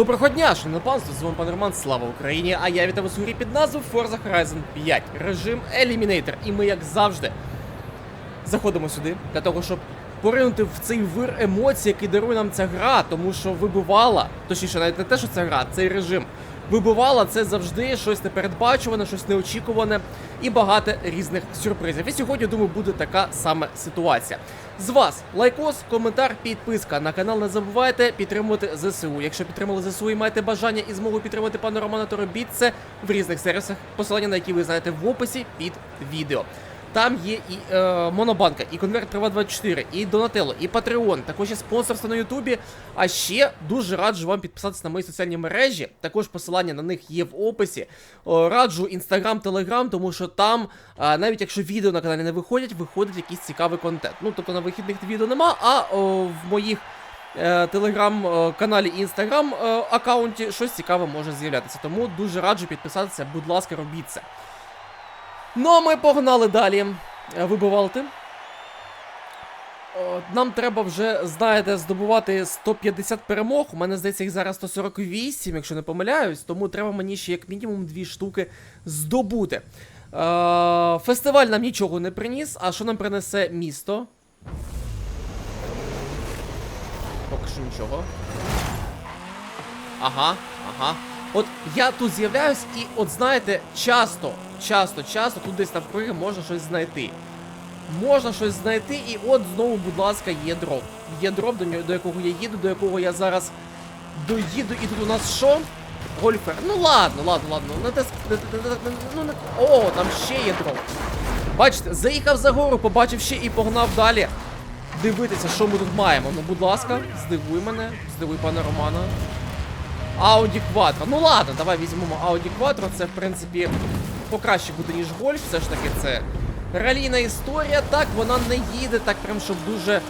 Доброго дня, шановне панство, з вами пан Роман, слава Україні, а я вітаю вас у грі під назвою Forza Horizon 5, режим Eliminator. І ми, як завжди, заходимо сюди для того, щоб поринути в цей вир емоцій, який дарує нам ця гра, тому що вибивала, точніше, навіть не те, що ця гра, цей режим. Вибивала це завжди щось непередбачуване, щось неочікуване і багато різних сюрпризів. І сьогодні, думаю, буде така сама ситуація. З вас лайкос, коментар, підписка на канал. Не забувайте підтримувати ЗСУ. Якщо підтримали ЗСУ і маєте бажання і змогу підтримати пана Романа, то робіть це в різних сервісах, посилання на які ви знаєте в описі під відео. Там є і е, Монобанка, і Конверт Прива 24, і Донателло, і Patreon, також є спонсорство на Ютубі. А ще дуже раджу вам підписатися на мої соціальні мережі. Також посилання на них є в описі. О, раджу Інстаграм, Телеграм, тому що там, а, навіть якщо відео на каналі не виходять, виходить якийсь цікавий контент. Ну, тобто на вихідних відео нема, а о, в моїх е, телеграм-каналі і інстаграм е, аккаунті щось цікаве може з'являтися. Тому дуже раджу підписатися, будь ласка, робіть це. Ну, а ми погнали далі е, вибивалти. Нам треба вже, знаєте, здобувати 150 перемог. У мене здається, їх зараз 148, якщо не помиляюсь, тому треба мені ще як мінімум дві штуки здобути. Е, фестиваль нам нічого не приніс, а що нам принесе місто? Поки що нічого. Ага, ага. От я тут з'являюсь, і от знаєте, часто, часто, часто тут десь навкруги можна щось знайти. Можна щось знайти, і от знову, будь ласка, є дроп. Є дроп, до, до якого я їду, до якого я зараз доїду. І тут у нас що? Гольфер. Ну ладно, ладно, ладно. Не те, не, не, не, ну, не, О, там ще є дроп. Бачите, заїхав за гору, побачив ще і погнав далі. Дивитися, що ми тут маємо. Ну, будь ласка, здивуй мене, здивуй пана Романа. Audi Quattro. Ну ладно, давай візьмемо Audi Quattro. Це, в принципі, покраще буде, ніж гольф. Все ж таки, це ралійна історія. Так, вона не їде так прям, щоб дуже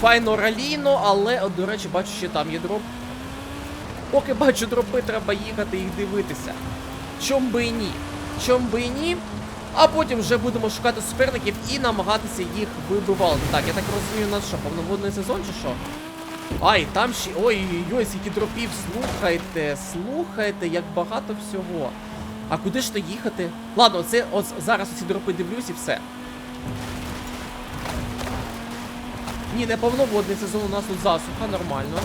файно ралійно, але, от, до речі, бачу, що там є дроп. Поки бачу дропи, треба їхати їх дивитися. Чом би і ні? Чом би і ні? А потім вже будемо шукати суперників і намагатися їх вибивати. Так, я так розумію, у нас що, повноводний сезон чи що? Ай, там ще. Ой-ой-ой, скільки дропів, слухайте, слухайте, як багато всього. А куди ж то їхати? Ладно, це от зараз оці дропи дивлюсь і все. Ні, не повноводний сезон, у нас тут засуха, нормально.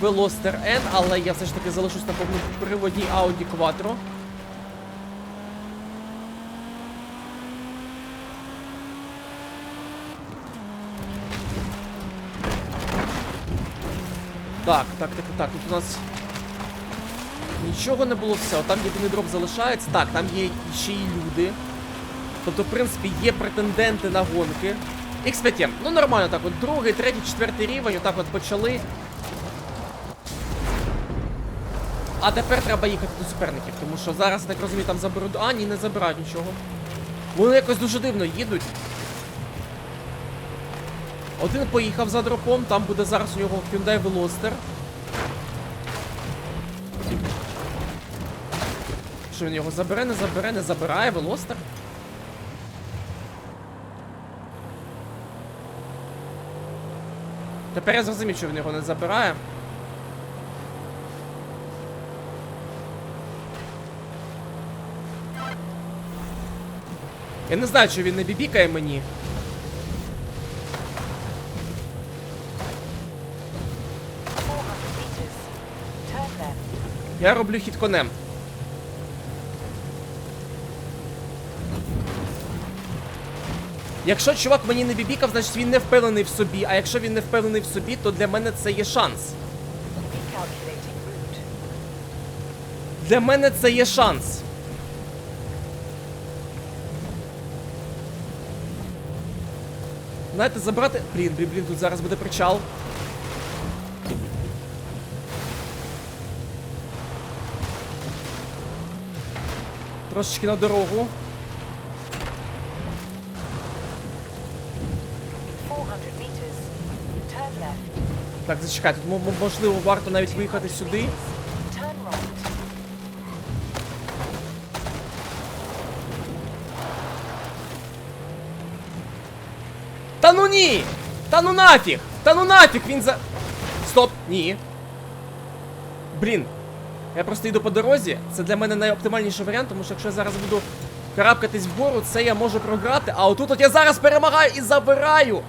Велостер N, але я все ж таки залишусь на повноприводній Audi Quattro. Так, так, так, так. Тут у нас нічого не було все. Там єдиний дроп залишається. Так, там є ще й люди. Тобто, в принципі, є претенденти на гонки. X5M. Ну нормально так. От другий, третій, четвертий рівень. Отак от почали. А тепер треба їхати до суперників, тому що зараз, так розумію, там заберуть. А, ні, не забирають нічого. Вони якось дуже дивно їдуть. Один поїхав за дропом, там буде зараз у нього Hyundai Veloster. Що він його забере, не забере, не забирає Veloster? Тепер я зрозумів, що він його не забирає. Я не знаю, чи він не бібікає мені. Я роблю хід конем. Якщо чувак мені не бібікав, значить він не впевнений в собі. А якщо він не впевнений в собі, то для мене це є шанс. Для мене це є шанс. Знаєте, забрати. Блін, блін, блін, тут зараз буде причал. Трошечки на дорогу. 400 meters. Так, зачекайте, тут можливо варто навіть виїхати сюди. Та ну ні! Та ну нафіг! Та ну нафіг! Він за. Стоп! Ні. Блін. Я просто йду по дорозі. Це для мене найоптимальніший варіант, тому що якщо я зараз буду карабкатись вгору, це я можу програти. А отут от я зараз перемагаю і забираю.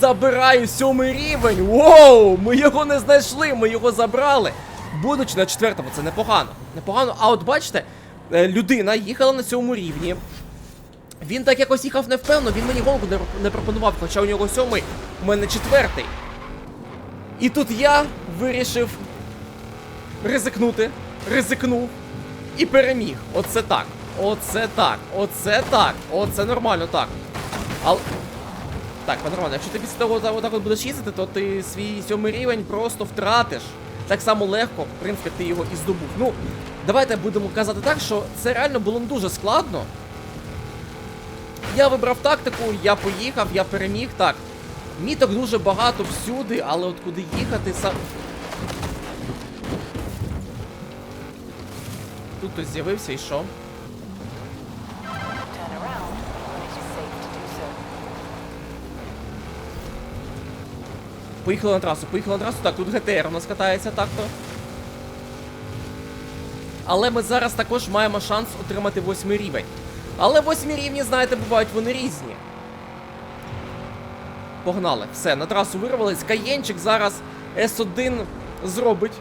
Забираю сьомий рівень. Воу! Ми його не знайшли, ми його забрали. Будучи на четвертому, це непогано. Непогано. А от бачите, е, людина їхала на цьому рівні. Він так якось їхав невпевно, він мені гонку не, не пропонував, хоча у нього сьомий, у мене четвертий. І тут я вирішив ризикнути, ризикнув і переміг. Оце так. Оце так. Оце так. Оце нормально так. Але. Так, нормально, якщо ти після того отак от будеш їздити, то ти свій сьомий рівень просто втратиш. Так само легко, в принципі, ти його і здобув. Ну, давайте будемо казати так, що це реально було не дуже складно. Я вибрав тактику, я поїхав, я переміг. Так. Міток дуже багато всюди, але от куди їхати сам. Тут хтось з'явився і що? Поїхали на трасу, поїхали на трасу. Так, тут ГТР у нас катається так-то. Але ми зараз також маємо шанс отримати восьмий рівень. Але восьмі рівні, знаєте, бувають вони різні. Погнали. Все, на трасу вирвались. Каєнчик зараз С1 зробить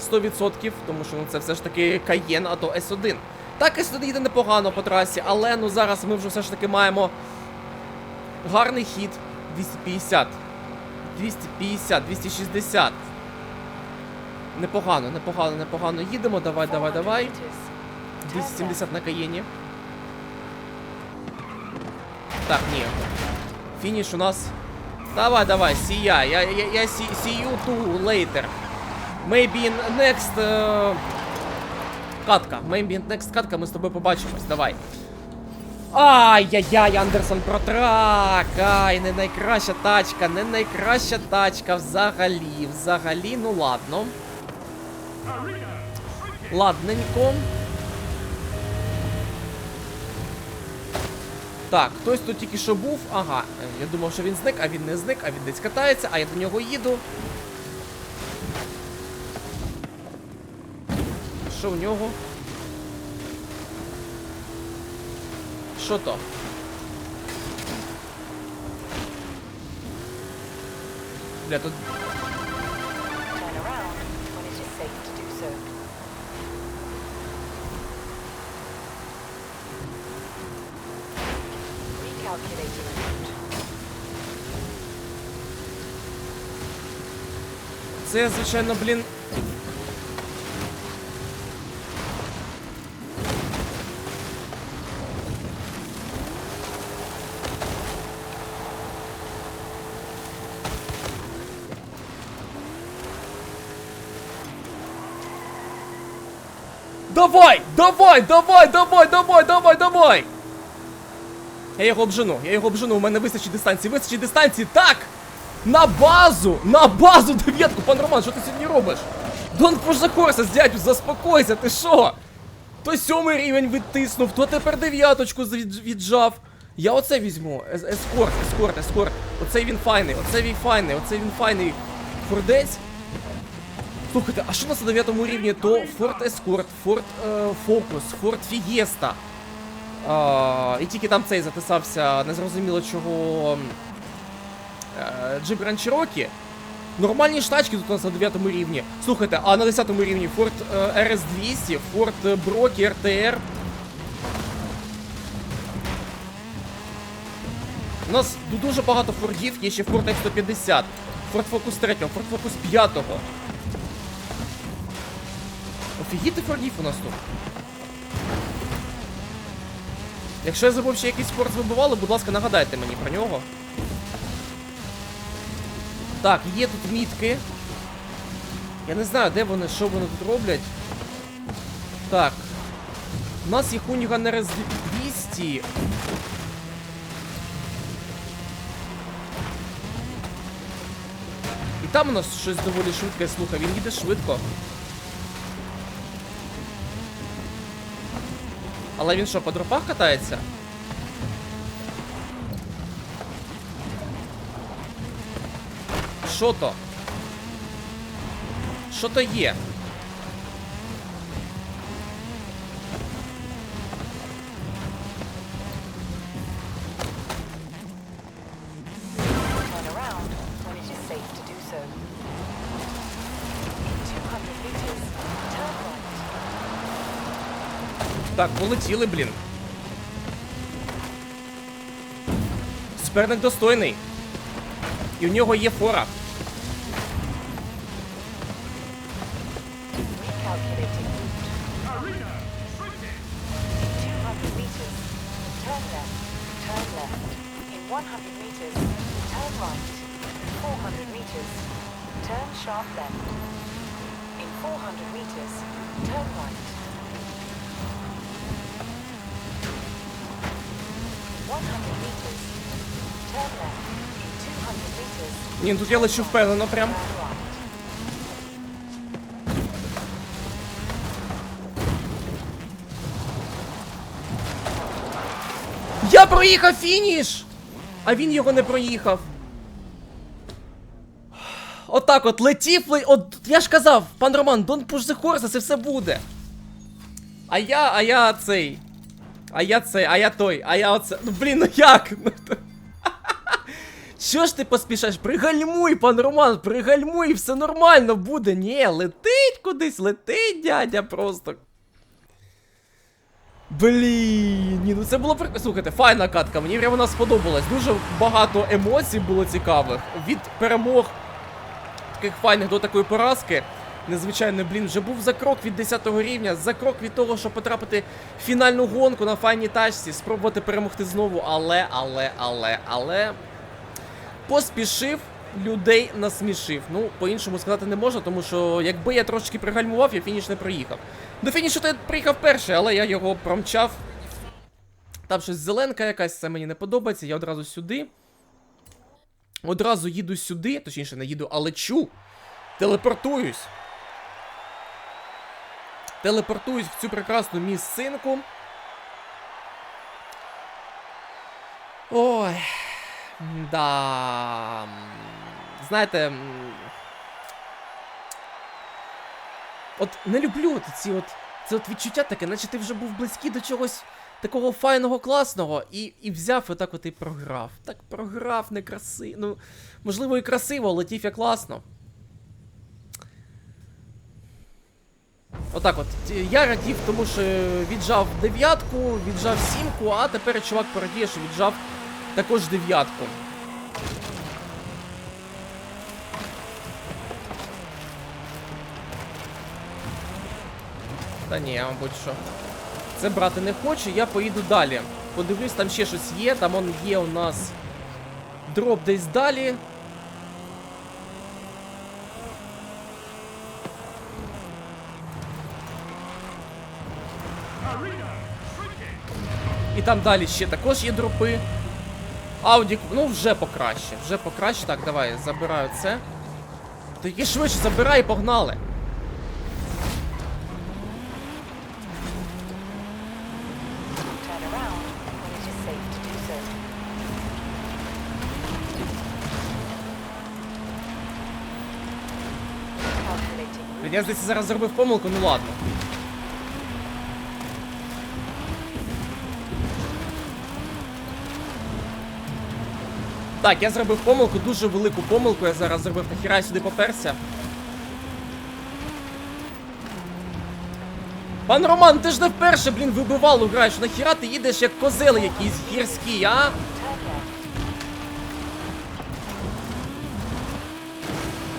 100%, тому що ну, це все ж таки Каєн, а то С1. Так, С1 їде непогано по трасі, але ну зараз ми вже все ж таки маємо гарний хід 250. 250, 260. Непогано, непогано, непогано. Їдемо, давай, давай, давай. 270 на Каєні. Так, ні. Фініш у нас. Давай, давай, сіяй. Я, я, я see you too later. Maybe in next... е, Катка. Maybe next катка, ми з тобою побачимось. Давай. Ай-яй-яй, Андерсон протрак! Ай, не найкраща тачка, не найкраща тачка взагалі. Взагалі, ну ладно. Ладненько. Так, хтось тут тільки що був. Ага, я думав, що він зник, а він не зник, а він десь катається, а я до нього їду. Що в нього? Що то? Бля, тут. Це, звичайно, блін. Давай! Давай! Давай! Давай! Давай! Давай! Давай! Я його обжену, я його обжену, у мене вистачить дистанції, вистачить дистанції, так! На базу! На базу дев'ятку, пан Роман, що ти сьогодні робиш? The horses, дядю, заспокойся, ти що? То сьомий рівень відтиснув, то тепер дев'яточку від- віджав. Я оце візьму. Ескорт, ескорт, ескорт. Оцей він файний, оцей він файний, оцей він файний фордець. Слухайте, а що у нас на дев'ятому рівні? То Форт Ескорт, Форт е, Фокус, Форт Фієста. І тільки там цей затисався, незрозуміло чого. е, Джип Grand Нормальні штачки тут у нас на 9 рівні. Слухайте, а на 10 рівні е, RS200, Ford е, Brockie RTR. У нас ду- дуже багато фордів, є ще Ford F-150, Ford Focus 3, Ford Focus 5. Офігіти фордів у нас тут. Якщо я забув ще якийсь спорт вибивали, будь ласка, нагадайте мені про нього. Так, є тут мітки. Я не знаю, де вони, що вони тут роблять. Так. У нас є Хуніган RS 200. І там у нас щось доволі швидке, слухай, він їде швидко. Але він що, по дропах катається? Що то? Що то є? Так, полетіли, блін. Суперник достойний. І в нього є фора. Recalculating route. In 200 meters, turn left, turn left. In 100 meters, turn right. 400 meters, turn sharp left. In 400 meters, turn right. 100 meters, turn left. In 200 meters, Ні, тут я лечу впевнено прям. Я проїхав фініш! А він його не проїхав. Отак от летів, ле... от я ж казав, пан Роман, don't push the horse, це все буде. А я, а я цей. А я цей, а я той, а я оце. Ну блін, ну як? Що ж ти поспішаєш? Пригальмуй, пан Роман, пригальмуй, все нормально буде. Ні, летить кудись, летить дядя просто. Блін, ні, ну це було прик... Слухайте, файна катка, мені прямо вона сподобалась. Дуже багато емоцій було цікавих. Від перемог таких файних до такої поразки. Незвичайно, блін, вже був за крок від 10 рівня, за крок від того, щоб потрапити в фінальну гонку на файній тачці, спробувати перемогти знову, але, але, але, але. Поспішив, людей насмішив. Ну, по-іншому сказати не можна, тому що якби я трошки пригальмував, я фініш не проїхав. До фінішу я приїхав перший, але я його промчав. Там щось зеленка якась, це мені не подобається. Я одразу сюди. Одразу їду сюди, точніше, не їду, а лечу. Телепортуюсь. Телепортуюсь в цю прекрасну місцинку. Ой. Да. Знаєте. От не люблю ці от. Це от відчуття таке, наче ти вже був близький до чогось такого файного, класного, і, і взяв і так от і програв. Так програв, не красиво. Ну, можливо, і красиво, летів я класно. Отак от. Я радів, тому що віджав дев'ятку, віджав сімку, а тепер чувак порадіє, що віджав також дев'ятку. Та ні, мабуть, що. Це брати не хочу, я поїду далі. Подивлюсь, там ще щось є, там он є у нас дроп десь далі. І там далі ще також є дропи. Аудік, ну вже покраще, вже покраще. Так, давай, забираю це. Тоді швидше забирай і погнали. Я здається зараз зробив помилку, ну ладно. Так, я зробив помилку, дуже велику помилку. Я зараз зробив нахіра сюди поперся. Пан Роман, ти ж не вперше, блін, вибивалу граєш. Нахіра ти їдеш як козел якийсь гірський, а?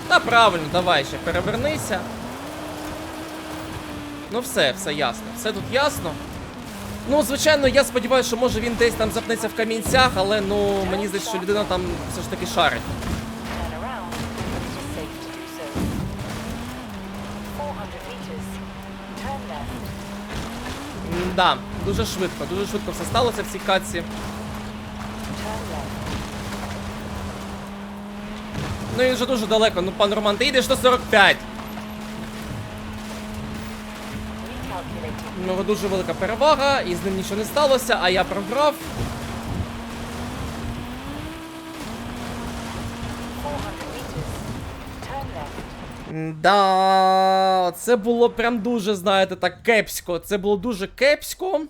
Та правильно, давай ще перевернися. Ну все, все ясно. Все тут ясно. Ну, звичайно, я сподіваюся, що може він десь там запнеться в камінцях, але ну мені здається, що людина там все ж таки шарить. Turn around when it is safe to do so. 400 meters. Turn left. Да, дуже швидко, дуже швидко все сталося в цій катці. Ну він вже дуже далеко. Ну, пан Роман, ти йдеш до 45. У нього дуже велика перевага, і з ним нічого не сталося, а я програв. 400 meters. Turn left. Да, це було прям дуже, знаєте, так кепсько. Це було дуже кепсько.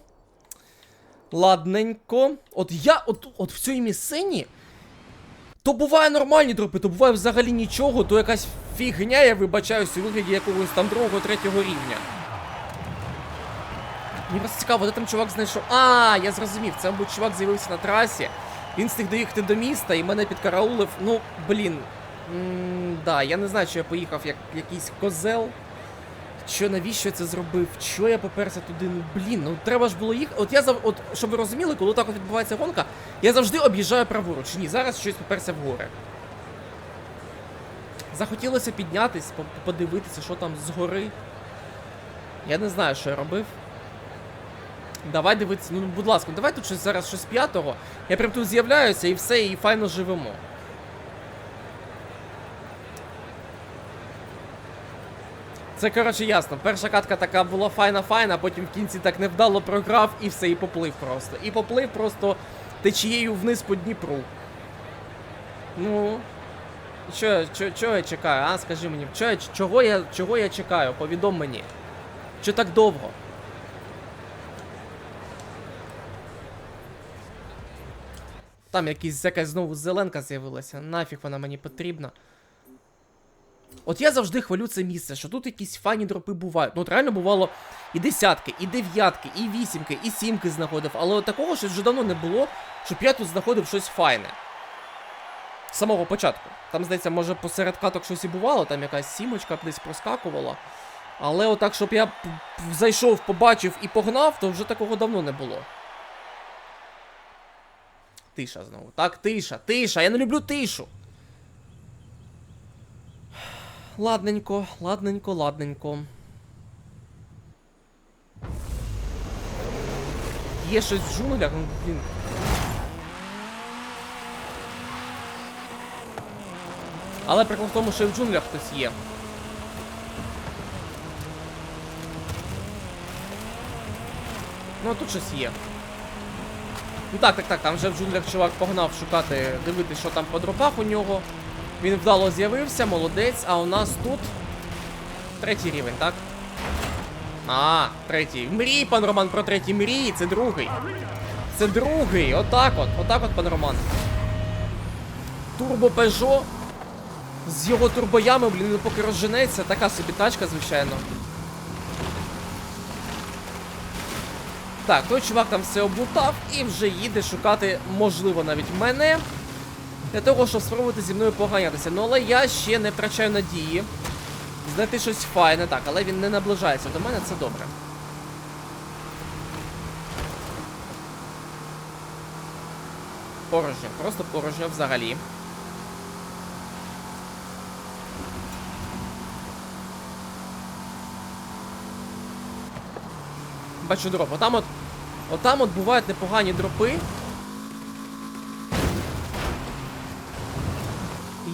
Ладненько. От я, от, от в цій місцині. То буває нормальні дропи, то буває взагалі нічого, то якась фігня, я вибачаюсь, у вигляді якогось там другого, третього рівня. Мені просто цікаво, де там чувак знайшов. А, я зрозумів, це, мабуть, чувак з'явився на трасі. Він встиг доїхати до міста і мене підкараулив. Ну, блін. М, да, я не знаю, чи я поїхав як якийсь козел. Що, навіщо я це зробив? Що я поперся туди? Ну блін, ну треба ж було їхати. От я зав... от, щоб ви розуміли, коли так от відбувається гонка, я завжди об'їжджаю праворуч. Ні, зараз щось поперся вгори. Захотілося піднятись, подивитися, що там згори. Я не знаю, що я робив. Давай дивитися, ну будь ласка, ну, давай тут щось зараз щось п'ятого. Я прям тут з'являюся і все, і файно живемо. Це, коротше, ясно. Перша катка така була файна-файна, потім в кінці так невдало програв і все, і поплив просто. І поплив просто течією вниз по Дніпру. Ну. Що, що, чого я чекаю, а? Скажи мені, чого я, чого я, чого чекаю? Повідом мені. Що так довго? Там якийсь, якась знову зеленка з'явилася. Нафіг вона мені потрібна. От я завжди хвалю це місце, що тут якісь файні дропи бувають. Ну, от реально бувало і десятки, і дев'ятки, і вісімки, і сімки знаходив. Але от такого щось вже давно не було, щоб я тут знаходив щось файне. З самого початку. Там, здається, може посеред каток щось і бувало, там якась сімочка десь проскакувала. Але отак, щоб я зайшов, побачив і погнав, то вже такого давно не було. Тиша знову. Так, тиша, тиша. Я не люблю тишу. Ладненько, ладненько, ладненько. Є щось в джунглях, ну, блін. Але прикол в тому, що і в джунглях хтось є. Ну, тут щось є. Ну так, так, так, там вже в джунглях чувак погнав шукати, дивитися, що там по дропах у нього. Він вдало з'явився, молодець, а у нас тут третій рівень, так? А, третій. Мрій, пан Роман, про третій мрій, це другий. Це другий, отак от, отак от, пан Роман. Турбо Peugeot з його турбоями, блін, поки розженеться, така собі тачка, звичайно. Так, той чувак там все облутав і вже їде шукати, можливо, навіть мене. Для того, щоб спробувати зі мною поганятися. Ну але я ще не втрачаю надії. Знайти щось файне, так, але він не наближається до мене, це добре. Порожньо, просто порожньо взагалі. Бачу дроп. Отам от. Отам от бувають непогані дропи.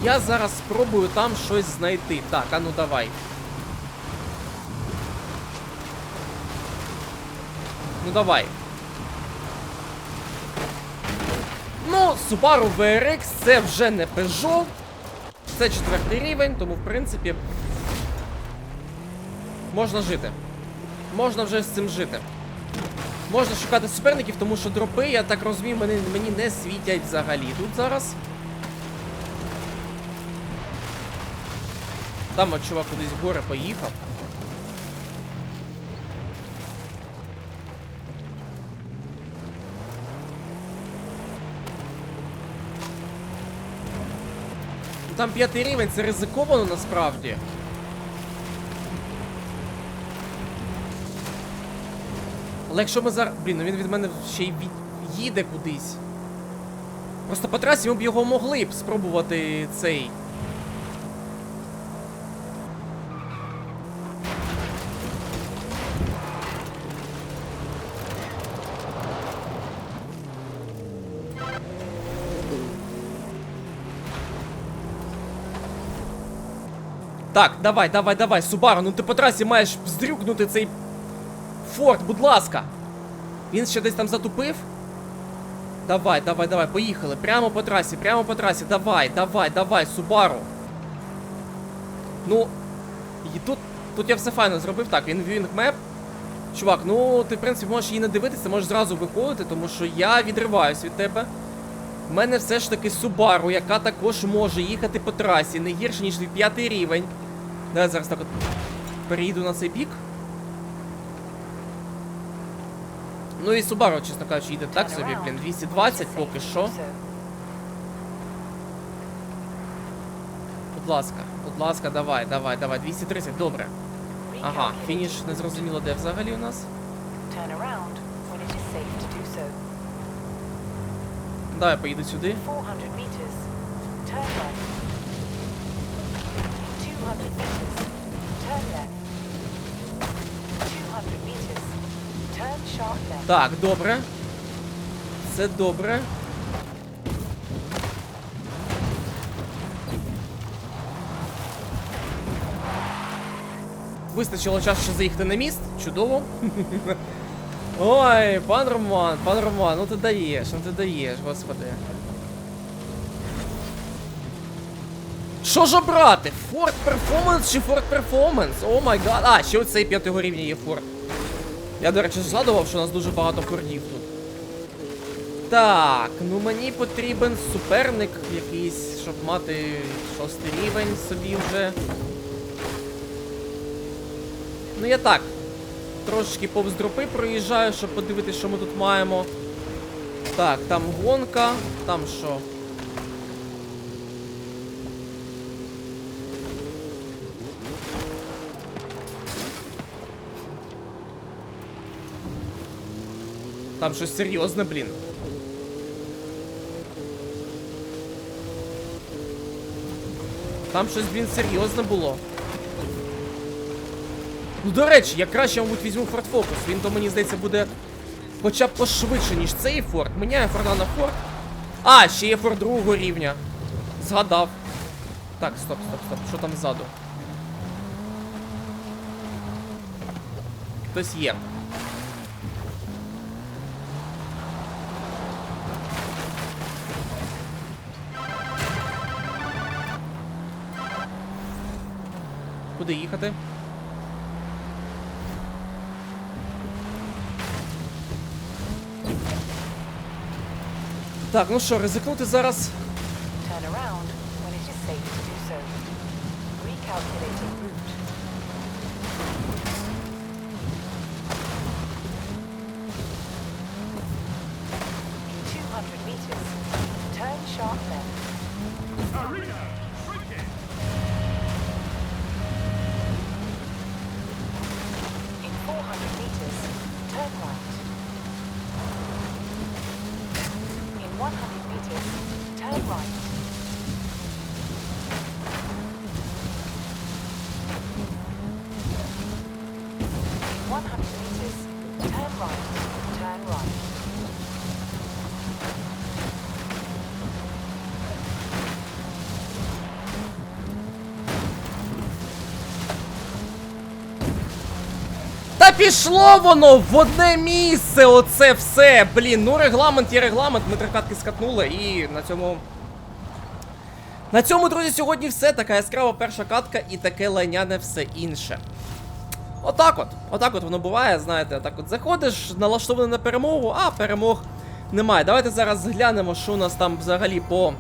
Я зараз спробую там щось знайти. Так, а ну давай. Ну давай. Ну, Subaru VRX це вже не Peugeot. Це четвертий рівень, тому в принципі. Можна жити. Можна вже з цим жити. Можна шукати суперників, тому що дропи, я так розумію, мені, мені не світять взагалі тут зараз. Там от чувак кудись в гори поїхав. Там п'ятий рівень, це ризиковано насправді. Але якщо ми зараз. Блін, ну він від мене ще й від... їде кудись. Просто по трасі ми б його могли б спробувати цей. Так, давай, давай, давай, Субару, ну ти по трасі маєш вздрюкнути цей Форд, будь ласка. Він ще десь там затупив. Давай, давай, давай, поїхали. Прямо по трасі, прямо по трасі. Давай, давай, давай, Субару. Ну, І тут, тут я все файно зробив. Так, він viewing map. Чувак, ну ти в принципі можеш її не дивитися, можеш зразу виходити, тому що я відриваюсь від тебе. У мене все ж таки Subaru, яка також може їхати по трасі, не гірше, ніж п'ятий рівень. Давай зараз так от перейду на цей бік. Ну і Subaru, чесно кажучи, їде так собі, блін, 220 поки що. Будь ласка, будь ласка, давай, давай, давай, 230, добре. Ага, фініш не зрозуміло де взагалі у нас. Давай поїду сюди. 400 meters. Turn right. 200 meters. Turn left. Так, добре. Це добре. Вистачило часу ще заїхати на міст. Чудово. Ой, пан Роман, пан Роман, ну ти даєш, ну ти даєш, господи. Що ж обрати? Ford Performance чи Ford Performance? О май гад. А, ще оцей п'ятого рівня є Ford. Я, до речі, згадував, що у нас дуже багато фордів тут. Так, ну мені потрібен суперник якийсь, щоб мати шостий рівень собі вже. Ну я так. Трошечки повз дропи проїжджаю, щоб подивитися, що ми тут маємо. Так, там гонка, там що? Там щось серйозне, блін. Там щось, блін, серйозне було. Ну, до речі, я краще, мабуть, візьму Ford Focus. Він то, мені здається, буде хоча б пошвидше, ніж цей Ford. Міняю Форда на Ford. А, ще є Ford другого рівня. Згадав. Так, стоп, стоп, стоп. Що там ззаду? Хтось є. Куди їхати? Так, ну що, ризикнути зараз. Turn around when it пішло воно в одне місце, оце все. Блін, ну регламент є регламент. Ми три катки скатнули і на цьому. На цьому, друзі, сьогодні все. Така яскрава перша катка і таке лайняне все інше. Отак от. Отак от воно буває, знаєте, так от заходиш, налаштований на перемогу, а перемог немає. Давайте зараз глянемо, що у нас там взагалі по.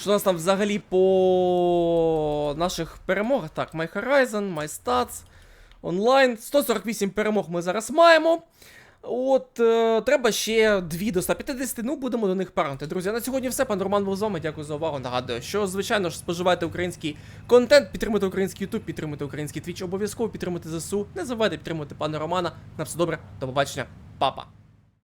Що у нас там взагалі по наших перемогах? Так, My Horizon, My Stats, онлайн. 148 перемог ми зараз маємо. От, е, треба ще 2 до 150, ну будемо до них парити. Друзі, на сьогодні все. Пан Роман був з вами. Дякую за увагу. Нагадую, що, звичайно ж, споживайте український контент, підтримуйте український YouTube, підтримуйте український Twitch, обов'язково підтримуйте ЗСУ. Не забувайте підтримувати пана Романа. На все добре, до побачення, папа.